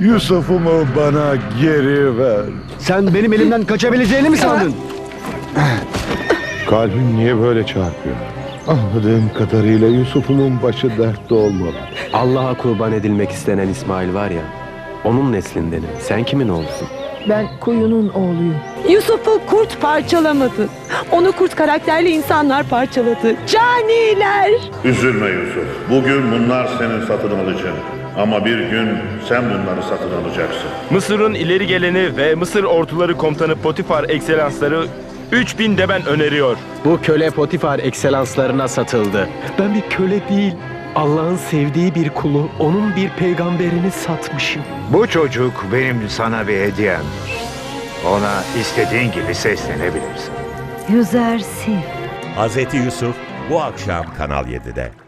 Yusuf'umu bana geri ver. Sen benim elimden kaçabileceğini mi sandın? Kalbim niye böyle çarpıyor? Anladığım kadarıyla Yusuf'umun başı dertte olmalı. Allah'a kurban edilmek istenen İsmail var ya, onun neslindenim. Sen kimin oğlusun? Ben kuyunun oğluyum. Yusuf'u kurt parçalamadı. Onu kurt karakterli insanlar parçaladı. Caniler! Üzülme Yusuf. Bugün bunlar senin satın alacağın. Ama bir gün sen bunları satın alacaksın. Mısır'ın ileri geleni ve Mısır orduları komutanı Potifar ekselansları 3000 de ben öneriyor. Bu köle Potifar ekselanslarına satıldı. Ben bir köle değil, Allah'ın sevdiği bir kulu, onun bir peygamberini satmışım. Bu çocuk benim sana bir hediyem. Ona istediğin gibi seslenebilirsin. Yüzer Sil. Hazreti Yusuf bu akşam Kanal 7'de.